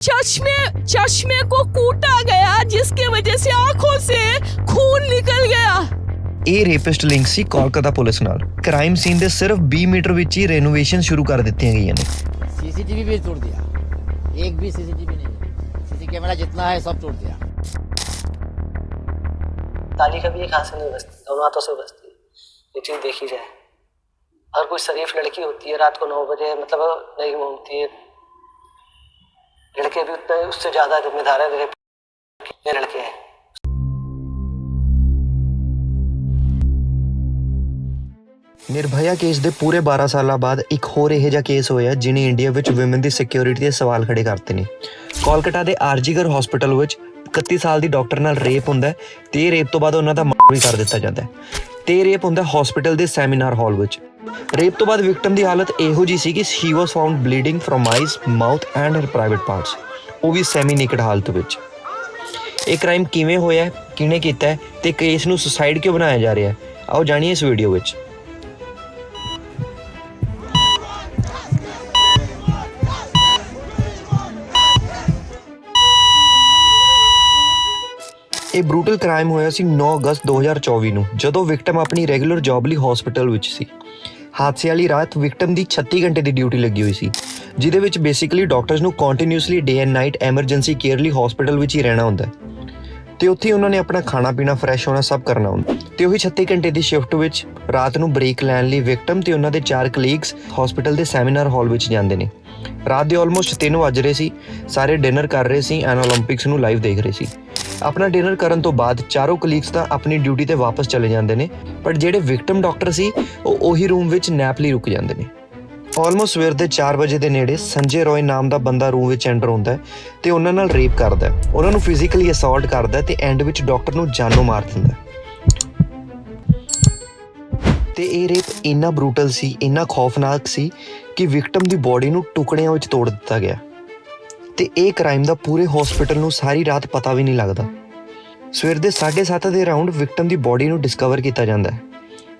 चश्मे चश्मे को कूटा गया जिसके वजह से आंखों से खून निकल गया ਇਹ ਰੇਪਿਸਟ ਲਿੰਕ ਸੀ ਕੋਲਕਾਤਾ ਪੁਲਿਸ ਨਾਲ ਕ੍ਰਾਈਮ ਸੀਨ ਦੇ ਸਿਰਫ 20 ਮੀਟਰ ਵਿੱਚ ਹੀ ਰੈਨੋਵੇਸ਼ਨ ਸ਼ੁਰੂ ਕਰ ਦਿੱਤੀਆਂ ਗਈਆਂ ਨੇ सीसीटीवी भी तोड़ दिया एक भी सीसीटीवी नहीं है सीसी कैमरा जितना है सब तोड़ दिया ताली कभी एक हाथ से नहीं बजती दोनों हाथों से बजती है ये चीज़ देखी जाए हर कोई शरीफ लड़की होती है रात को नौ बजे मतलब नहीं घूमती है लड़के भी उतने उससे ज़्यादा जिम्मेदार है मेरे ये लड़के हैं ਨਿਰਭਇਆ ਕੇਸ ਦੇ ਪੂਰੇ 12 ਸਾਲਾਂ ਬਾਅਦ ਇੱਕ ਹੋਰ ਇਹੋ ਜਿਹਾ ਕੇਸ ਹੋਇਆ ਜਿਨੇ ਇੰਡੀਆ ਵਿੱਚ ਔਮਨ ਦੀ ਸਿਕਿਉਰਿਟੀ ਦੇ ਸਵਾਲ ਖੜੇ ਕਰਤੇ ਨੇ ਕੋਲਕਾਤਾ ਦੇ ਆਰਜੀਗਰ ਹਸਪੀਟਲ ਵਿੱਚ 31 ਸਾਲ ਦੀ ਡਾਕਟਰ ਨਾਲ ਰੇਪ ਹੁੰਦਾ ਹੈ ਤੇ ਇਹ ਰੇਪ ਤੋਂ ਬਾਅਦ ਉਹਨਾਂ ਦਾ ਮਰਡਰ ਵੀ ਕਰ ਦਿੱਤਾ ਜਾਂਦਾ ਹੈ ਤੇ ਇਹ ਰੇਪ ਹੁੰਦਾ ਹਸਪੀਟਲ ਦੇ ਸੈਮੀਨਾਰ ਹਾਲ ਵਿੱਚ ਰੇਪ ਤੋਂ ਬਾਅਦ ਵਿਕਟਮ ਦੀ ਹਾਲਤ ਇਹੋ ਜੀ ਸੀ ਕਿ she was found bleeding from eyes mouth and her private parts ਉਹ ਵੀ ਸੈਮੀ ਨੇਕਡ ਹਾਲਤ ਵਿੱਚ। ਇਹ ਕ੍ਰਾਈਮ ਕਿਵੇਂ ਹੋਇਆ ਹੈ ਕਿਹਨੇ ਕੀਤਾ ਤੇ ਕੇਸ ਨੂੰ ਸੁਸਾਈਡ ਕਿਉਂ ਬਣਾਇਆ ਜਾ ਰਿਹਾ ਆਓ ਜਾਣੀਏ ਇਸ ਵੀਡੀਓ ਵਿੱਚ। ਇਹ ਬਰੂਟਲ ਕ੍ਰਾਈਮ ਹੋਇਆ ਸੀ 9 ਅਗਸਤ 2024 ਨੂੰ, ਜਦੋਂ ਵਿਕਟਮ ਆਪਣੀ ਰੈਗੂਲਰ ਜੌਬ ਲਈ ਹਸਪੀਟਲ ਵਿੱਚ ਸੀ। ਹਾਦਸੇ ਵਾਲੀ ਰਾਤ ਵਿਕਟਮ ਦੀ 36 ਘੰਟੇ ਦੀ ਡਿਊਟੀ ਲੱਗੀ ਹੋਈ ਸੀ, ਜਿਹਦੇ ਵਿੱਚ ਬੇਸਿਕਲੀ ਡਾਕਟਰਸ ਨੂੰ continuously day and night emergency care ਲਈ ਹਸਪੀਟਲ ਵਿੱਚ ਹੀ ਰਹਿਣਾ ਹੁੰਦਾ ਤੇ ਉੱਥੇ ਉਹਨਾਂ ਨੇ ਆਪਣਾ ਖਾਣਾ ਪੀਣਾ ਫਰੈਸ਼ ਹੋਣਾ ਸਭ ਕਰਨਾ ਹੁੰਦਾ ਤੇ ਉਹੀ 36 ਘੰਟੇ ਦੀ ਸ਼ਿਫਟ ਵਿੱਚ ਰਾਤ ਨੂੰ ਬ੍ਰੇਕ ਲੈਣ ਲਈ ਵਿਕਟਮ ਤੇ ਉਹਨਾਂ ਦੇ ਚਾਰ ਕਲੀਗਸ ਹਸਪੀਟਲ ਦੇ ਸੈਮੀਨਾਰ ਹਾਲ ਵਿੱਚ ਜਾਂਦੇ ਨੇ। ਰਾਤ ਦੇ ਆਲਮੋਸਟ 3 ਵਜ ਰਹੇ ਸੀ, ਸਾਰੇ ਡਿਨਰ ਕਰ ਰਹੇ ਸੀ ਐਨ 올림픽ਸ ਨੂੰ ਲਾਈਵ ਦੇਖ ਰਹੇ ਸੀ। ਆਪਣਾ ਡਿਨਰ ਕਰਨ ਤੋਂ ਬਾਅਦ ਚਾਰੋਂ ਕਲੀਗਸ ਤਾਂ ਆਪਣੀ ਡਿਊਟੀ ਤੇ ਵਾਪਸ ਚਲੇ ਜਾਂਦੇ ਨੇ, ਪਰ ਜਿਹੜੇ ਵਿਕਟਮ ਡਾਕਟਰ ਸੀ, ਉਹ ਉਹੀ ਰੂਮ ਵਿੱਚ ਨੈਪ ਲਈ ਰੁਕ ਜਾਂਦੇ ਨੇ। ਆਲਮੋਸਟ ਸਵੇਰ ਦੇ 4 ਵਜੇ ਦੇ ਨੇੜੇ ਸੰਜੇ ਰੋਏ ਨਾਮ ਦਾ ਬੰਦਾ ਰੂਮ ਵਿੱਚ ਐਂਟਰ ਹੁੰਦਾ ਹੈ ਤੇ ਉਹਨਾਂ ਨਾਲ ਰੇਪ ਕਰਦਾ ਹੈ। ਉਹਨਾਂ ਨੂੰ ਫਿਜ਼ੀਕਲੀ ਅਸੌਲਟ ਕਰਦਾ ਹੈ ਤੇ ਐਂਡ ਵਿੱਚ ਡਾਕਟਰ ਨੂੰ ਜਾਨੋਂ ਮਾਰ ਦਿੰਦਾ ਹੈ। ਤੇ ਇਹ ਰੇਪ ਇੰਨਾ ਬਰੂਟਲ ਸੀ, ਇੰਨਾ ਖੌਫਨਾਕ ਸੀ ਕਿ ਵਿਕਟਮ ਦੀ ਬੋਡੀ ਨੂੰ ਟੁਕੜਿਆਂ ਵਿੱਚ ਤੋੜ ਦਿੱਤਾ ਗਿਆ। ਤੇ ਇਹ ਕ੍ਰਾਈਮ ਦਾ ਪੂਰੇ ਹਸਪੀਟਲ ਨੂੰ ਸਾਰੀ ਰਾਤ ਪਤਾ ਵੀ ਨਹੀਂ ਲੱਗਦਾ। ਸਵੇਰ ਦੇ 7:30 ਦੇ ਰਾਉਂਡ ਵਿਕਟਮ ਦੀ ਬੋਡੀ ਨੂੰ ਡਿਸਕਵਰ ਕੀਤਾ ਜਾਂਦਾ ਹੈ।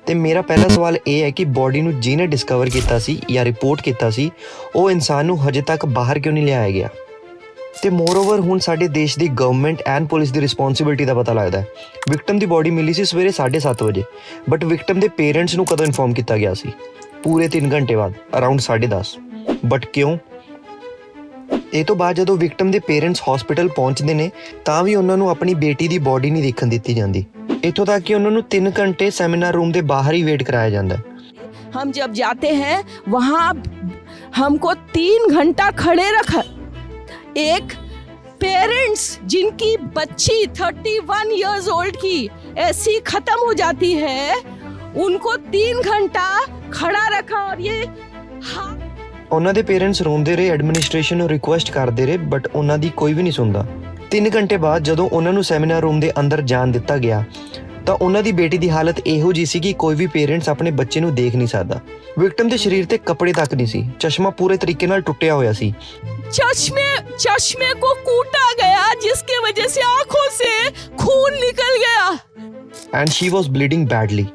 ਤੇ ਮੇਰਾ ਪਹਿਲਾ ਸਵਾਲ ਇਹ ਹੈ ਕਿ ਬੋਡੀ ਨੂੰ ਜਿਹਨੇ ਡਿਸਕਵਰ ਕੀਤਾ ਸੀ ਜਾਂ ਰਿਪੋਰਟ ਕੀਤਾ ਸੀ, ਉਹ ਇਨਸਾਨ ਨੂੰ ਹਜੇ ਤੱਕ ਬਾਹਰ ਕਿਉਂ ਨਹੀਂ ਲਿਆਇਆ ਗਿਆ? ਤੇ ਮੋਰਓਵਰ ਹੁਣ ਸਾਡੇ ਦੇਸ਼ ਦੀ ਗਵਰਨਮੈਂਟ ਐਂਡ ਪੁਲਿਸ ਦੀ ਰਿਸਪੌਂਸਿਬਿਲਟੀ ਦਾ ਪਤਾ ਲੱਗਦਾ ਹੈ। ਵਿਕਟਮ ਦੀ ਬੋਡੀ ਮਿਲੀ ਸੀ ਸਵੇਰੇ 7:30 ਵਜੇ ਬਟ ਵਿਕਟਮ ਦੇ ਪੇਰੈਂਟਸ ਨੂੰ ਕਦੋਂ ਇਨਫੋਰਮ ਕੀਤਾ ਗਿਆ ਸੀ? ਪੂਰੇ 3 ਘੰਟੇ ਬਾਅਦ ਅਰਾਊਂਡ 10:30 ਬਟ ਕਿਉਂ? ਇਹ ਤੋਂ ਬਾਅਦ ਜਦੋਂ ਵਿਕਟਮ ਦੇ ਪੇਰੈਂਟਸ ਹਸਪੀਟਲ ਪਹੁੰਚਦੇ ਨੇ ਤਾਂ ਵੀ ਉਹਨਾਂ ਨੂੰ ਆਪਣੀ ਬੇਟੀ ਦੀ ਬੋਡੀ ਨਹੀਂ ਦੇਖਣ ਦਿੱਤੀ ਜਾਂਦੀ ਇੱਥੋਂ ਤੱਕ ਕਿ ਉਹਨਾਂ ਨੂੰ 3 ਘੰਟੇ ਸੈਮੀਨਾਰ ਰੂਮ ਦੇ ਬਾਹਰ ਹੀ ਵੇਟ ਕਰਾਇਆ ਜਾਂਦਾ ਹੈ हम जब जाते हैं वहाँ हमको तीन घंटा खड़े रखा एक पेरेंट्स जिनकी बच्ची थर्टी वन ईयर्स ओल्ड की ऐसी खत्म हो जाती है उनको तीन घंटा खड़ा रखा और ये हाँ ਉਹਨਾਂ ਦੇ ਪੇਰੈਂਟਸ ਰੋਂਦੇ ਰਹੇ ਐਡਮਿਨਿਸਟ੍ਰੇਸ਼ਨ ਨੂੰ ਰਿਕੁਐਸਟ ਕਰਦੇ ਰਹੇ ਬਟ ਉਹਨਾਂ ਦੀ ਕੋਈ ਵੀ ਨਹੀਂ ਸੁਣਦਾ 3 ਘੰਟੇ ਬਾਅਦ ਜਦੋਂ ਉਹਨਾਂ ਨੂੰ ਸੈਮੀਨਾਰ ਰੂਮ ਦੇ ਅੰਦਰ ਜਾਣ ਦਿੱਤਾ ਗਿਆ ਤਾਂ ਉਹਨਾਂ ਦੀ ਬੇਟੀ ਦੀ ਹਾਲਤ ਇਹੋ ਜੀ ਸੀ ਕਿ ਕੋਈ ਵੀ ਪੇਰੈਂਟਸ ਆਪਣੇ ਬੱਚੇ ਨੂੰ ਦੇਖ ਨਹੀਂ ਸਕਦਾ ਵਿਕਟਮ ਦੇ ਸਰੀਰ ਤੇ ਕੱਪੜੇ ਤੱਕ ਨਹੀਂ ਸੀ ਚਸ਼ਮਾ ਪੂਰੇ ਤਰੀਕੇ ਨਾਲ ਟੁੱਟਿਆ ਹੋਇਆ ਸੀ चश्मे चश्मे को कूटा गया जिसके वजह से आंखों से खून निकल गया and she was bleeding badly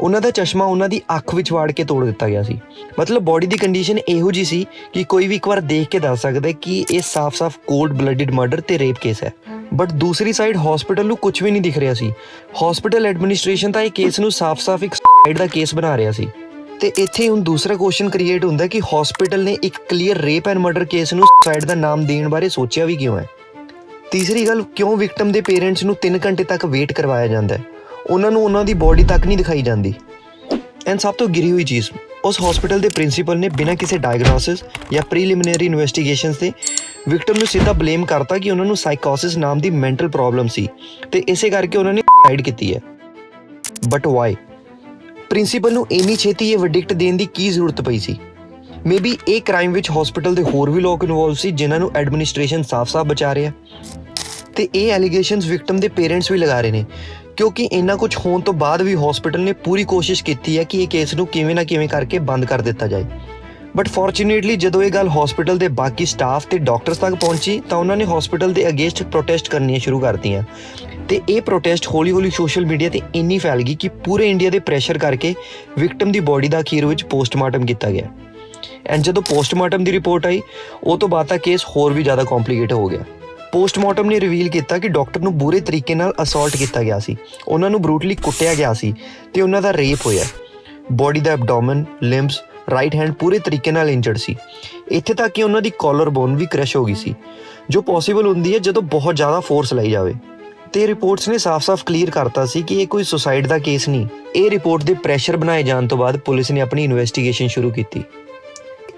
ਉਹਨਾਂ ਦਾ ਚਸ਼ਮਾ ਉਹਨਾਂ ਦੀ ਅੱਖ ਵਿੱਚ ਵਾੜ ਕੇ ਤੋੜ ਦਿੱਤਾ ਗਿਆ ਸੀ। ਮਤਲਬ ਬਾਡੀ ਦੀ ਕੰਡੀਸ਼ਨ ਇਹੋ ਜੀ ਸੀ ਕਿ ਕੋਈ ਵੀ ਇੱਕ ਵਾਰ ਦੇਖ ਕੇ ਦੱਸ ਸਕਦਾ ਕਿ ਇਹ ਸਾਫ਼-ਸਾਫ਼ ਕੋਲਡ ਬਲੱਡਡ ਮਰਡਰ ਤੇ ਰੇਪ ਕੇਸ ਹੈ। ਬਟ ਦੂਸਰੀ ਸਾਈਡ ਹਸਪੀਟਲ ਨੂੰ ਕੁਝ ਵੀ ਨਹੀਂ ਦਿਖ ਰਿਹਾ ਸੀ। ਹਸਪੀਟਲ ਐਡਮਿਨਿਸਟ੍ਰੇਸ਼ਨ ਤਾਂ ਇਹ ਕੇਸ ਨੂੰ ਸਾਫ਼-ਸਾਫ਼ ਇੱਕ ਸਾਈਡ ਦਾ ਕੇਸ ਬਣਾ ਰਿਹਾ ਸੀ। ਤੇ ਇੱਥੇ ਹੁਣ ਦੂਸਰਾ ਕੁਐਸਚਨ ਕ੍ਰੀਏਟ ਹੁੰਦਾ ਕਿ ਹਸਪੀਟਲ ਨੇ ਇੱਕ clear rape and murder case ਨੂੰ ਸਾਈਡ ਦਾ ਨਾਮ ਦੇਣ ਬਾਰੇ ਸੋਚਿਆ ਵੀ ਕਿਉਂ ਹੈ? ਤੀਸਰੀ ਗੱਲ, ਕਿਉਂ ਵਿਕਟਮ ਦੇ ਪੇਰੈਂਟਸ ਨੂੰ 3 ਘੰਟੇ ਤੱਕ ਵੇਟ ਕਰਵਾਇਆ ਜਾਂਦਾ ਹੈ? ਉਹਨਾਂ ਨੂੰ ਉਹਨਾਂ ਦੀ ਬਾਡੀ ਤੱਕ ਨਹੀਂ ਦਿਖਾਈ ਜਾਂਦੀ। ਐਂਡ ਸਭ ਤੋਂ ਗਿਰੀ ਹੋਈ ਚੀਜ਼, ਉਸ ਹਸਪੀਟਲ ਦੇ ਪ੍ਰਿੰਸੀਪਲ ਨੇ ਬਿਨਾਂ ਕਿਸੇ ਡਾਇਗਨੋਸਿਸ ਜਾਂ ਪ੍ਰੀਲਿਮਿਨਰੀ ਇਨਵੈਸਟੀਗੇਸ਼ਨਸ 'ਤੇ ਵਿਕਟਮ ਨੂੰ ਸਿੱਧਾ ਬਲੇਮ ਕਰਤਾ ਕਿ ਉਹਨਾਂ ਨੂੰ ਸਾਈਕੋਸਿਸ ਨਾਮ ਦੀ ਮੈਂਟਲ ਪ੍ਰੋਬਲਮ ਸੀ ਤੇ ਇਸੇ ਕਰਕੇ ਉਹਨਾਂ ਨੇ ਸੁਸਾਈਡ ਕੀਤੀ ਹੈ। ਬਟ ਵਾਈ ਪ੍ਰਿੰਸੀਪਲ ਨੂੰ ਇੰਨੀ ਛੇਤੀ ਇਹ ਵਰਡਿਕਟ ਦੇਣ ਦੀ ਕੀ ਜ਼ਰੂਰਤ ਪਈ ਸੀ? ਮੇਬੀ ਇਹ ਕ੍ਰਾਈਮ ਵਿੱਚ ਹਸਪੀਟਲ ਦੇ ਹੋਰ ਵੀ ਲੋਕ ਇਨਵੋਲਵ ਸੀ ਜਿਨ੍ਹਾਂ ਨੂੰ ਐਡਮਿਨਿਸਟ੍ਰੇਸ਼ਨ ਸਾਫ਼-ਸਾਫ਼ ਬਚਾ ਰਿਹਾ। ਤੇ ਇਹ ਐਲੀਗੇਸ਼ਨਸ ਵਿਕਟਮ ਦੇ ਪੇਰੈਂਟਸ ਵੀ ਲਗਾ ਰਹੇ ਨੇ। ਕਿਉਂਕਿ ਇੰਨਾ ਕੁਝ ਹੋਣ ਤੋਂ ਬਾਅਦ ਵੀ ਹਸਪੀਟਲ ਨੇ ਪੂਰੀ ਕੋਸ਼ਿਸ਼ ਕੀਤੀ ਹੈ ਕਿ ਇਹ ਕੇਸ ਨੂੰ ਕਿਵੇਂ ਨਾ ਕਿਵੇਂ ਕਰਕੇ ਬੰਦ ਕਰ ਦਿੱਤਾ ਜਾਏ। ਬਟ ਫੋਰਚੂਨੇਟਲੀ ਜਦੋਂ ਇਹ ਗੱਲ ਹਸਪੀਟਲ ਦੇ ਬਾਕੀ ਸਟਾਫ ਤੇ ਡਾਕਟਰਸ ਤੱਕ ਪਹੁੰਚੀ, ਤਾਂ ਉਹਨਾਂ ਨੇ ਹਸਪੀਟਲ ਦੇ ਅਗੇਂਸਟ ਪ੍ਰੋਟੈਸਟ ਕਰਨੀਆਂ ਸ਼ੁਰੂ ਕਰਤੀਆਂ ਤੇ ਇਹ ਪ੍ਰੋਟੈਸਟ ਹੌਲੀ-ਹੌਲੀ ਸੋਸ਼ਲ ਮੀਡੀਆ ਤੇ ਇੰਨੀ ਫੈਲ ਗਈ ਕਿ ਪੂਰੇ ਇੰਡੀਆ ਦੇ ਪ੍ਰੈਸ਼ਰ ਕਰਕੇ ਵਿਕਟਮ ਦੀ ਬੋਡੀ ਦਾ ਅਖੀਰ ਵਿੱਚ ਪੋਸਟਮਾਰਟਮ ਕੀਤਾ ਗਿਆ। ਐਂਡ ਜਦੋਂ ਪੋਸਟਮਾਰਟਮ ਦੀ ਰਿਪੋਰਟ ਆਈ, ਉਹ ਤੋਂ ਬਾਅਦ ਤਾਂ ਕੇਸ ਹੋਰ ਵੀ ਜ਼ਿਆਦਾ ਕੰਪਲਿਕੇਟ ਹੋ ਗਿਆ। ਪੋਸਟਮਾਰਟਮ ਨੇ ਰਿਵੀਲ ਕੀਤਾ ਕਿ ਡਾਕਟਰ ਨੂੰ ਬੁਰੇ ਤਰੀਕੇ ਨਾਲ ਅਸੌਲਟ ਕੀਤਾ ਗਿਆ ਸੀ। ਉਹਨਾਂ ਨੂੰ ਬਰੂਟਲੀ ਕੁੱਟਿਆ ਗਿਆ ਸੀ ਤੇ ਉਹਨਾਂ ਦਾ ਰੇਪ ਹੋਇਆ। ਬੋਡੀ ਦਾ ਐਬਡੋਮਨ ਲਿੰਬਸ ਰਾਈਟ ਹੈਂਡ ਪੂਰੇ ਤਰੀਕੇ ਨਾਲ ਇੰਜਰਡ ਸੀ। ਇੱਥੇ ਤੱਕ ਕਿ ਉਹਨਾਂ ਦੀ ਕਾਲਰ ਬੋਨ ਵੀ ਕ੍ਰਸ਼ ਹੋ ਗਈ ਸੀ। ਜੋ ਪੋਸੀਬਲ ਹੁੰਦੀ ਹੈ ਜਦੋਂ ਬਹੁਤ ਜ਼ਿਆਦਾ ਫੋਰਸ ਲਈ ਜਾਵੇ। ਤੇ ਰਿਪੋਰਟਸ ਨੇ ਸਾਫ਼-ਸਾਫ਼ ਕਲੀਅਰ ਕਰਤਾ ਸੀ ਕਿ ਇਹ ਕੋਈ ਸੁਸਾਈਡ ਦਾ ਕੇਸ ਨਹੀਂ। ਇਹ ਰਿਪੋਰਟ ਦੇ ਪ੍ਰੈਸ਼ਰ ਬਣਾਏ ਜਾਣ ਤੋਂ ਬਾਅਦ ਪੁਲਿਸ ਨੇ ਆਪਣੀ ਇਨਵੈਸਟੀਗੇਸ਼ਨ ਸ਼ੁਰੂ ਕੀਤੀ।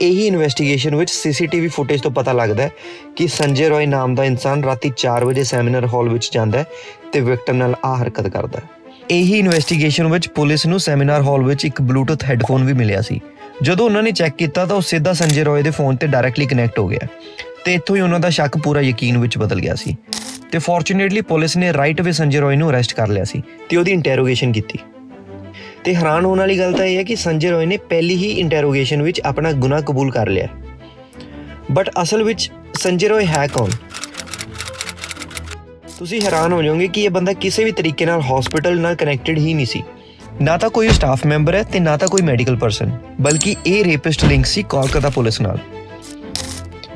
ਇਹੀ ਇਨਵੈਸਟੀਗੇਸ਼ਨ ਵਿੱਚ ਸੀਸੀਟੀਵੀ ਫੁਟੇਜ ਤੋਂ ਪਤਾ ਲੱਗਦਾ ਹੈ ਕਿ ਸੰਜੇ ਰੋਏ ਨਾਮ ਦਾ ਇਨਸਾਨ ਰਾਤੀ 4 ਵਜੇ ਸੈਮੀਨਾਰ ਹਾਲ ਵਿੱਚ ਜਾਂਦਾ ਹੈ ਤੇ ਵਿਕਟਮ ਨਾਲ ਆ ਹਰਕਤ ਕਰਦਾ ਹੈ। ਇਹੀ ਇਨਵੈਸਟੀਗੇਸ਼ਨ ਵਿੱਚ ਪੁਲਿਸ ਨੂੰ ਸੈਮੀਨਾਰ ਹਾਲ ਵਿੱਚ ਇੱਕ ਬਲੂਟੁੱਥ ਹੈੱਡਫੋਨ ਵੀ ਮਿਲਿਆ ਸੀ। ਜਦੋਂ ਉਹਨਾਂ ਨੇ ਚੈੱਕ ਕੀਤਾ ਤਾਂ ਉਹ ਸਿੱਧਾ ਸੰਜੇ ਰੋਏ ਦੇ ਫੋਨ ਤੇ ਡਾਇਰੈਕਟਲੀ ਕਨੈਕਟ ਹੋ ਗਿਆ ਤੇ ਇੱਥੋਂ ਹੀ ਉਹਨਾਂ ਦਾ ਸ਼ੱਕ ਪੂਰਾ ਯਕੀਨ ਵਿੱਚ ਬਦਲ ਗਿਆ ਸੀ। ਤੇ ਫੋਰਚੂਨੇਟਲੀ ਪੁਲਿਸ ਨੇ ਰਾਈਟ ਵੇ ਸੰਜੇ ਰੋਏ ਨੂੰ ਅਰੈਸਟ ਕਰ ਲਿਆ ਸੀ ਤੇ ਉਹਦੀ ਇੰਟਰੋਗੇਸ਼ਨ ਕੀਤੀ। ਤੇ ਹੈਰਾਨ ਹੋਣ ਵਾਲੀ ਗੱਲ ਤਾਂ ਇਹ ਹੈ ਕਿ ਸੰਜੇ ਰੋਏ ਨੇ ਪਹਿਲੀ ਹੀ ਇੰਟਰੋਗੇਸ਼ਨ ਵਿੱਚ ਆਪਣਾ ਗੁਨਾਹ ਕਬੂਲ ਕਰ ਲਿਆ। ਬਟ ਅਸਲ ਵਿੱਚ ਸੰਜੇ ਰੋਏ ਹੈ ਕੌਣ? ਤੁਸੀਂ ਹੈਰਾਨ ਹੋ ਜਾਓਗੇ ਕਿ ਇਹ ਬੰਦਾ ਕਿਸੇ ਵੀ ਤਰੀਕੇ ਨਾਲ ਹਸਪੀਟਲ ਨਾਲ ਕਨੈਕਟਡ ਹੀ ਨਹੀਂ ਸੀ। ਨਾ ਤਾਂ ਕੋਈ ਸਟਾਫ ਮੈਂਬਰ ਹੈ ਤੇ ਨਾ ਤਾਂ ਕੋਈ ਮੈਡੀਕਲ ਪਰਸਨ ਬਲਕਿ ਇਹ ਰੇਪਿਸਟ ਲਿੰਕ ਸੀ ਕੋਲਕਾਤਾ ਪੁਲਿਸ ਨਾਲ।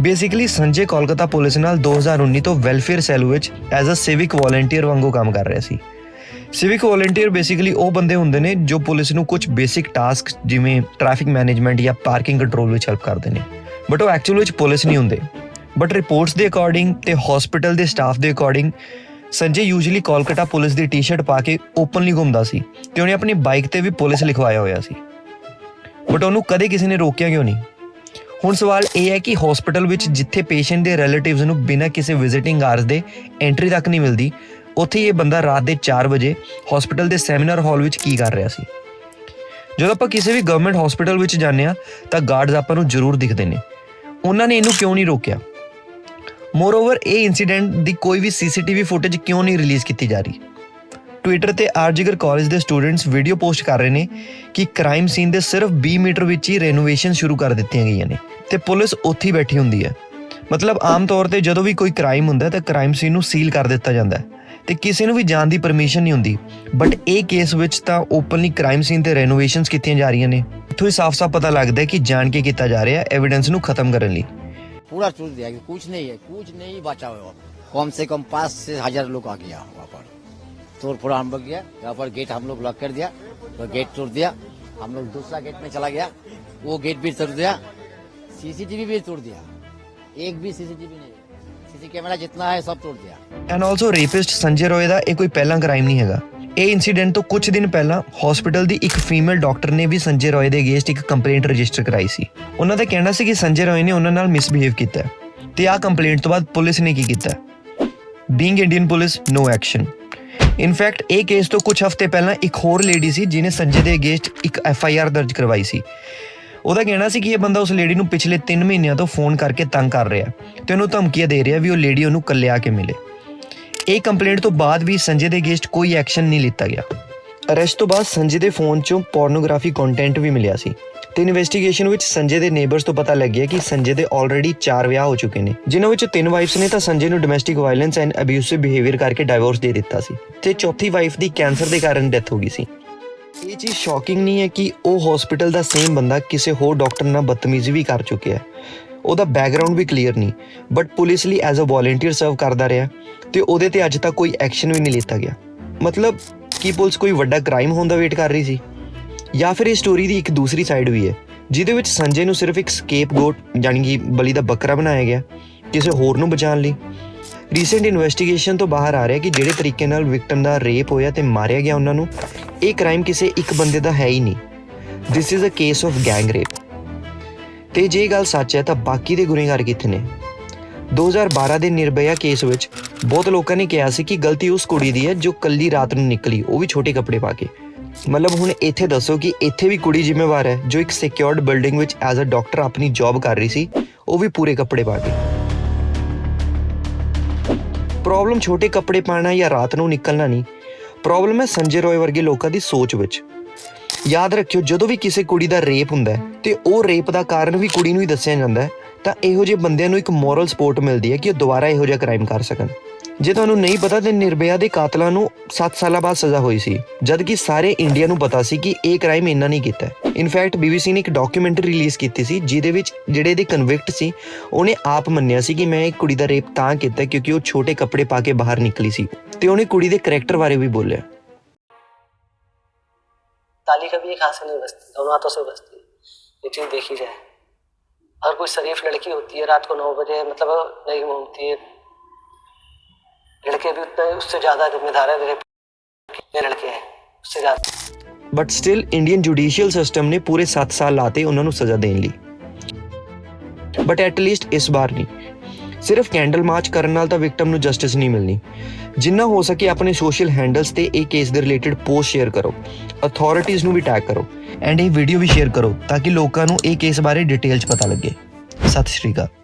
ਬੇਸਿਕਲੀ ਸੰਜੇ ਕੋਲਕਾਤਾ ਪੁਲਿਸ ਨਾਲ 2019 ਤੋਂ ਵੈਲਫੇਅਰ ਸੈੱਲ ਵਿੱਚ ਐਜ਼ ਅ ਸਿਵਿਕ ਵਾਲੰਟੀਅਰ ਵਾਂਗੂ ਕੰਮ ਕਰ ਰਿਹਾ ਸੀ। ਸਿਵਿਕ ਵੋਲੰਟੀਅਰ ਬੇਸਿਕਲੀ ਉਹ ਬੰਦੇ ਹੁੰਦੇ ਨੇ ਜੋ ਪੁਲਿਸ ਨੂੰ ਕੁਝ ਬੇਸਿਕ ਟਾਸਕ ਜਿਵੇਂ ਟ੍ਰੈਫਿਕ ਮੈਨੇਜਮੈਂਟ ਜਾਂ ਪਾਰਕਿੰਗ ਕੰਟਰੋਲ ਵਿੱਚ ਹੈਲਪ ਕਰਦੇ ਨੇ। ਬਟ ਉਹ ਐਕਚੁਅਲ ਵਿੱਚ ਪੁਲਿਸ ਨਹੀਂ ਹੁੰਦੇ। ਬਟ ਰਿਪੋਰਟਸ ਦੇ ਅਕੋਰਡਿੰਗ ਤੇ ਹਸਪੀਟਲ ਦੇ ਸਟਾਫ ਦੇ according Sanjay usually Kolkata police ਦੀ ਟੀ-ਸ਼ਰਟ ਪਾ ਕੇ ਓਪਨਲੀ ਘੁੰਮਦਾ ਸੀ ਤੇ ਉਹਨੇ ਆਪਣੀ ਬਾਈਕ ਤੇ ਵੀ ਪੁਲਿਸ ਲਿਖਵਾਇਆ ਹੋਇਆ ਸੀ। ਬਟ ਉਹਨੂੰ ਕਦੇ ਕਿਸੇ ਨੇ ਰੋਕਿਆ ਕਿਉਂ ਨਹੀਂ? ਹੁਣ ਸਵਾਲ ਇਹ ਹੈ ਕਿ ਹਸਪੀਟਲ ਵਿੱਚ ਜਿੱਥੇ ਪੇਸ਼ੈਂਟ ਦੇ ਰਿਲੇਟਿਵਸ ਨੂੰ ਬਿਨਾਂ ਕਿਸੇ ਵਿਜ਼ਿਟਿੰਗ ਆਰਸ ਦੇ ਐਂਟਰੀ ਤੱਕ ਨਹੀਂ ਮਿਲਦੀ ਉੱਥੇ ਇਹ ਬੰਦਾ ਰਾਤ ਦੇ 4 ਵਜੇ ਹਸਪੀਟਲ ਦੇ ਸੈਮੀਨਾਰ ਹਾਲ ਵਿੱਚ ਕੀ ਕਰ ਰਿਹਾ ਸੀ? ਜਦੋਂ ਆਪਾਂ ਕਿਸੇ ਵੀ ਗਵਰਨਮੈਂਟ ਹਸਪੀਟਲ ਵਿੱਚ ਜਾਂਦੇ ਆ ਤਾਂ ਗਾਰਡਸ ਆਪਾਂ ਨੂੰ ਜ਼ਰੂਰ ਦਿਖਦੇ ਨੇ। ਉਹਨਾਂ ਨੇ ਇਹਨੂੰ ਕਿਉਂ ਨਹੀਂ ਰੋਕਿਆ? ਮੋਰਓਵਰ ਇਹ ਇਨਸੀਡੈਂਟ ਦੀ ਕੋਈ ਵੀ ਸੀਸੀਟੀਵੀ ਫੁਟੇਜ ਕਿਉਂ ਨਹੀਂ ਰਿਲੀਜ਼ ਕੀਤੀ ਜਾ ਰਹੀ? ਟਵਿੱਟਰ ਤੇ ਆਰਜੀਗਰ ਕਾਲਜ ਦੇ ਸਟੂਡੈਂਟਸ ਵੀਡੀਓ ਪੋਸਟ ਕਰ ਰਹੇ ਨੇ ਕਿ ਕ੍ਰਾਈਮ ਸੀਨ ਦੇ ਸਿਰਫ 20 ਮੀਟਰ ਵਿੱਚ ਹੀ ਰੈਨੋਵੇਸ਼ਨ ਸ਼ੁਰੂ ਕਰ ਦਿੱਤੀਆਂ ਗਈਆਂ ਨੇ ਤੇ ਪੁਲਿਸ ਉੱਥੇ ਹੀ ਬੈਠੀ ਹੁੰਦੀ ਹੈ। ਮਤਲਬ ਆਮ ਤੌਰ ਤੇ ਜਦੋਂ ਵੀ ਕੋਈ ਕ੍ਰਾਈਮ ਹੁੰਦਾ ਹੈ, ਤਾਂ ਕ੍ਰਾਈਮ ਸੀਨ ਨੂੰ ਸੀਲ ਕਰ ਦਿੱਤਾ ਜਾਂਦਾ ਹੈ। ਤੇ ਕਿਸੇ ਨੂੰ ਵੀ ਜਾਣ ਦੀ ਪਰਮਿਸ਼ਨ ਨਹੀਂ ਹੁੰਦੀ ਬਟ ਇਹ ਕੇਸ ਵਿੱਚ ਤਾਂ ਓਪਨਲੀ ਕ੍ਰਾਈਮ ਸੀਨ ਤੇ ਰੈਨੋਵੇਸ਼ਨਸ ਕੀਤੀਆਂ ਜਾ ਰਹੀਆਂ ਨੇ ਇੱਥੋਂ ਹੀ ਸਾਫ਼-ਸਾਫ਼ ਪਤਾ ਲੱਗਦਾ ਹੈ ਕਿ ਜਾਣ ਕੇ ਕੀਤਾ ਜਾ ਰਿਹਾ ਹੈ ਐਵੀਡੈਂਸ ਨੂੰ ਖਤਮ ਕਰਨ ਲਈ पूरा चूर दिया कि कुछ नहीं है कुछ नहीं बचा हुआ कम से कम पाँच से हजार लोग आ गया वहाँ पर तोड़ फोड़ा हम लोग गया यहाँ पर गेट हम लोग लॉक कर दिया तो गेट तोड़ दिया हम लोग दूसरा गेट में चला गया वो गेट भी तोड़ दिया सीसीटीवी भी तोड़ दिया एक भी सीसीटीवी नहीं है सीसी कैमरा जितना है सब तोड़ दिया ਐਂਡ ਆਲਸੋ ਰੇਪਿਸਟ ਸੰਜੇ ਰੋਏ ਦਾ ਇਹ ਕੋਈ ਪਹਿਲਾ ਕ੍ਰਾਈਮ ਨਹੀਂ ਹੈਗਾ ਇਹ ਇਨਸੀਡੈਂਟ ਤੋਂ ਕੁਝ ਦਿਨ ਪਹਿਲਾਂ ਹਸਪੀਟਲ ਦੀ ਇੱਕ ਫੀਮੇਲ ਡਾਕਟਰ ਨੇ ਵੀ ਸੰਜੇ ਰੋਏ ਦੇ ਅਗੇਂਸਟ ਇੱਕ ਕੰਪਲੇਂਟ ਰਜਿਸਟਰ ਕਰਾਈ ਸੀ ਉਹਨਾਂ ਦਾ ਕਹਿਣਾ ਸੀ ਕਿ ਸੰਜੇ ਰੋਏ ਨੇ ਉਹਨਾਂ ਨਾਲ ਮਿਸਬਿਹੇਵ ਕੀਤਾ ਹੈ। ਤੇ ਆਹ ਕੰਪਲੇਂਟ ਤੋਂ ਬਾਅਦ ਪੁਲਿਸ ਨੇ ਕੀ ਕੀਤਾ being Indian police no action in fact ਇਹ ਕੇਸ ਤੋਂ ਕੁਝ ਹਫ਼ਤੇ ਪਹਿਲਾਂ ਇੱਕ ਹੋਰ ਲੇਡੀ ਸੀ ਜਿਨੇ ਸੰਜੇ ਦੇ ਅਗੇਂਸਟ ਇੱਕ ਐਫ ਆਈ ਆਰ ਦਰਜ ਕਰਵਾਈ ਸੀ ਉਹਦਾ ਕਹਿਣਾ ਸੀ ਕਿ ਇਹ ਬੰਦਾ ਉਸ ਲੇਡੀ ਨੂੰ ਪਿਛਲੇ 3 ਮਹੀਨਿਆਂ ਤੋਂ ਫੋਨ ਕਰਕੇ ਤੰਗ ਕਰ ਰਿਹਾ ਤੇ ਉਹਨੂੰ ਧਮਕੀਆਂ ਦੇ ਰਿਹਾ ਵੀ ਉਹ ਲੇਡੀ ਉਹਨੂੰ ਕੱਲੇ ਕੇ ਮਿਲੇ। ਇਹ ਕੰਪਲੇਂਟ ਤੋਂ ਬਾਅਦ ਵੀ ਸੰਜੇ ਦੇ ਅਗੇਂਸਟ ਕੋਈ ਐਕਸ਼ਨ ਨਹੀਂ ਲਿੱਤਾ ਗਿਆ। ਅਰੈਸਟ ਤੋਂ ਬਾਅਦ ਸੰਜੇ ਦੇ ਫੋਨ 'ਚੋਂ ਪੋਰਨੋਗ੍ਰਾਫੀ ਕੰਟੈਂਟ ਵੀ ਮਿਲਿਆ ਸੀ ਤੇ ਇਨਵੈਸਟੀਗੇਸ਼ਨ ਵਿੱਚ ਸੰਜੇ ਦੇ ਨੇਬਰਸ ਤੋਂ ਪਤਾ ਲੱਗਿਆ ਕਿ ਸੰਜੇ ਦੇ ਆਲਰੇਡੀ 4 ਵਿਆਹ ਹੋ ਚੁੱਕੇ ਨੇ, ਜਿਨ੍ਹਾਂ ਵਿੱਚ ਤਿੰਨ ਵਾਈਫਸ ਨੇ ਤਾਂ ਸੰਜੇ ਨੂੰ domestic violence and abusive behaviour ਕਰਕੇ ਡਿਵੋਰਸ ਦੇ ਦਿੱਤਾ ਸੀ ਤੇ ਚੌਥੀ ਵਾਈਫ ਦੀ ਕੈਂਸਰ ਦੇ ਕਾਰਨ ਡੈਥ ਹੋ ਗਈ ਸੀ। ਇਹ ਚੀਜ਼ ਸ਼ੌਕਿੰਗ ਨਹੀਂ ਹੈ ਕਿ ਉਹ ਹਸਪੀਟਲ ਦਾ ਸੇਮ ਬੰਦਾ ਕਿਸੇ ਹੋਰ ਡਾਕਟਰ ਨਾਲ ਬਦਤਮੀਜ਼ੀ ਵੀ ਕਰ ਚੁੱਕਿਆ ਹੈ। ਉਹਦਾ ਬੈਕਗ੍ਰਾਉਂਡ ਵੀ ਕਲੀਅਰ ਨਹੀਂ। ਬਟ ਪੁਲਿਸ ਲਈ ਐਜ਼ ਅ ਵੋਲੰਟੀਅਰ ਸਰਵ ਕਰਦਾ ਰਿਹਾ ਤੇ ਉਹਦੇ ਤੇ ਅੱਜ ਤੱਕ ਕੋਈ ਐਕਸ਼ਨ ਵੀ ਨਹੀਂ ਲਿੱਤਾ ਗਿਆ। ਮਤਲਬ ਕੀ ਪੁਲਿਸ ਕੋਈ ਵੱਡਾ ਕ੍ਰਾਈਮ ਹੋਣ ਦਾ ਵੇਟ ਕਰ ਰਹੀ ਸੀ? ਜਾਂ ਫਿਰ ਇਹ ਸਟੋਰੀ ਦੀ ਇੱਕ ਦੂਸਰੀ ਸਾਈਡ ਵੀ ਹੈ, ਜਿਹਦੇ ਵਿੱਚ ਸੰਜੇ ਨੂੰ ਸਿਰਫ ਇੱਕ ਸਕੇਪ ਗੋਟ ਯਾਨੀ ਕਿ ਬਲੀ ਦਾ ਬੱਕਰਾ ਬਣਾਇਆ ਗਿਆ, ਕਿਸੇ ਹੋਰ ਨੂੰ ਬਚਾਉਣ ਲਈ। ਰੀਸੈਂਟ ਇਨਵੈਸਟੀਗੇਸ਼ਨ ਤੋਂ ਬਾਹਰ ਆ ਰਿਹਾ ਕਿ ਜਿਹੜੇ ਤਰੀਕੇ ਨਾਲ ਵਿਕਟਮ ਦਾ ਰੇਪ ਹੋਇਆ ਤੇ ਮਾਰਿਆ ਗਿਆ ਉਹਨਾਂ ਨੂੰ, ਇਹ ਕ੍ਰਾਈਮ ਕਿਸੇ ਇੱਕ ਬੰਦੇ ਦਾ ਹੈ ਹੀ ਨਹੀਂ। This is a case of gang rape ਤੇ ਜੇ ਗੱਲ ਸੱਚ ਹੈ ਤਾਂ ਬਾਕੀ ਦੇ ਗੁਨੇਗਾਰ ਕਿੱਥੇ ਨੇ? 2012 ਦੇ ਨਿਰਭਇਆ ਕੇਸ ਵਿੱਚ ਬਹੁਤ ਲੋਕਾਂ ਨੇ ਕਿਹਾ ਸੀ ਕਿ ਗਲਤੀ ਉਸ ਕੁੜੀ ਦੀ ਹੈ ਜੋ ਕੱਲੀ ਰਾਤ ਨੂੰ ਨਿਕਲੀ, ਉਹ ਵੀ ਛੋਟੇ ਕੱਪੜੇ ਪਾ ਕੇ। ਮਤਲਬ ਹੁਣ ਇੱਥੇ ਦੱਸੋ ਕਿ ਇੱਥੇ ਵੀ ਕੁੜੀ ਜ਼ਿੰਮੇਵਾਰ ਹੈ ਜੋ ਇੱਕ ਸਿਕਿਉਰਡ ਬਿਲਡਿੰਗ ਵਿੱਚ ਐਜ਼ ਅ ਡਾਕਟਰ ਆਪਣੀ ਜੌਬ ਕਰ ਰਹੀ ਸੀ, ਉਹ ਵੀ ਪੂਰੇ ਕੱਪੜੇ ਪਾ ਕੇ। ਪ੍ਰੋਬਲਮ ਛੋਟੇ ਕੱਪੜੇ ਪਾਣਾ ਜਾਂ ਰਾਤ ਨੂੰ ਨਿਕਲਣਾ ਨਹੀਂ। ਪ੍ਰੋਬਲਮ ਹੈ ਸੰਜੇ ਰੋਏ ਵਰਗੇ ਲੋਕਾਂ ਦੀ ਸੋਚ ਵਿੱਚ। ਯਾਦ ਰੱਖਿਓ, ਜਦੋਂ ਵੀ ਕਿਸੇ ਕੁੜੀ ਦਾ ਰੇਪ ਹੁੰਦਾ ਹੈ ਤੇ ਉਹ ਰੇਪ ਦਾ ਕਾਰਨ ਵੀ ਕੁੜੀ ਨੂੰ ਹੀ ਦੱਸਿਆ ਜਾਂਦਾ ਹੈ, ਤਾਂ ਇਹੋ ਜਿਹੇ ਬੰਦਿਆਂ ਨੂੰ ਇੱਕ ਮੋਰਲ ਸਪੋਰਟ ਮਿਲਦੀ ਹੈ ਕਿ ਉਹ ਦੁਬਾਰਾ ਇਹੋ ਜਿਹਾ ਕ੍ਰਾਈਮ ਕਰ ਸਕਣ। ਜੇ ਤੁਹਾਨੂੰ ਨਹੀਂ ਪਤਾ ਤੇ ਨਿਰਭਇਆ ਦੇ ਕਾਤਲਾਂ ਨੂੰ 7 ਸਾਲਾਂ ਬਾਅਦ ਸਜ਼ਾ ਹੋਈ ਸੀ ਜਦ ਕਿ ਸਾਰੇ ਇੰਡੀਆ ਨੂੰ ਪਤਾ ਸੀ ਕਿ ਇਹ ਕ੍ਰਾਈਮ ਇਹਨਾਂ ਨਹੀਂ ਕੀਤਾ ਇਨਫੈਕਟ BBC ਨੇ ਇੱਕ ਡਾਕੂਮੈਂਟਰੀ ਰਿਲੀਜ਼ ਕੀਤੀ ਸੀ ਜਿਹਦੇ ਵਿੱਚ ਜਿਹੜੇ ਇਹਦੇ ਕਨਵਿਕਟ ਸੀ ਉਹਨੇ ਆਪ ਮੰਨਿਆ ਸੀ ਕਿ ਮੈਂ ਇੱਕ ਕੁੜੀ ਦਾ ਰੇਪ ਤਾਂ ਕੀਤਾ ਕਿਉਂਕਿ ਉਹ ਛੋਟੇ ਕੱਪੜੇ ਪਾ ਕੇ ਬਾਹਰ ਨਿਕਲੀ ਸੀ ਤੇ ਉਹਨੇ ਕੁੜੀ ਦੇ ਕੈਰੈਕਟਰ ਬਾਰੇ ਵੀ ਬੋਲਿਆ ताली कभी एक हाथ से नहीं बजती दोनों हाथों से बजती है ये चीज़ देखी जाए हर कोई शरीफ लड़की होती है रात को नौ बजे मतलब नहीं घूमती है लड़के भी उतने उससे ज़्यादा जिम्मेदार है मेरे लड़के हैं उससे ज़्यादा but still Indian judicial system ਨੇ ਪੂਰੇ 7 ਸਾਲ ਲਾਤੇ ਉਹਨਾਂ ਨੂੰ ਸਜ਼ਾ ਦੇਣ ਲਈ ਬਟ ਐਟ ਲੀਸਟ ਇਸ ਵਾਰ ਨਹੀਂ ਸਿਰਫ ਕੈਂਡਲ ਮਾਰਚ ਕਰਨ ਨਾਲ ਤਾਂ ਵਿਕਟਮ ਨੂੰ ਜਸਟਿਸ ਨਹੀਂ ਮਿਲਣੀ ਜਿੰਨਾ ਹੋ ਸਕੇ ਆਪਣੇ ਸੋਸ਼ਲ ਹੈਂਡਲਸ ਤੇ ਇਹ ਕੇਸ ਦੇ ਰਿਲੇਟਡ ਪੋਸਟ ਸ਼ੇਅਰ ਕਰੋ ਅਥਾਰਟੀਆਂ ਨੂੰ ਵੀ ਟੈਗ ਕਰੋ ਐਂਡ ਇਹ ਵੀਡੀਓ ਵੀ ਸ਼ੇਅਰ ਕਰੋ ਤਾਂ ਕਿ ਲੋਕਾਂ ਨੂੰ ਇਹ ਕੇਸ ਬਾਰੇ ਡਿਟੇਲ 'ਚ ਪਤਾ ਲੱਗੇ ਸਤਿ ਸ਼੍ਰੀ ਅਕਾਲ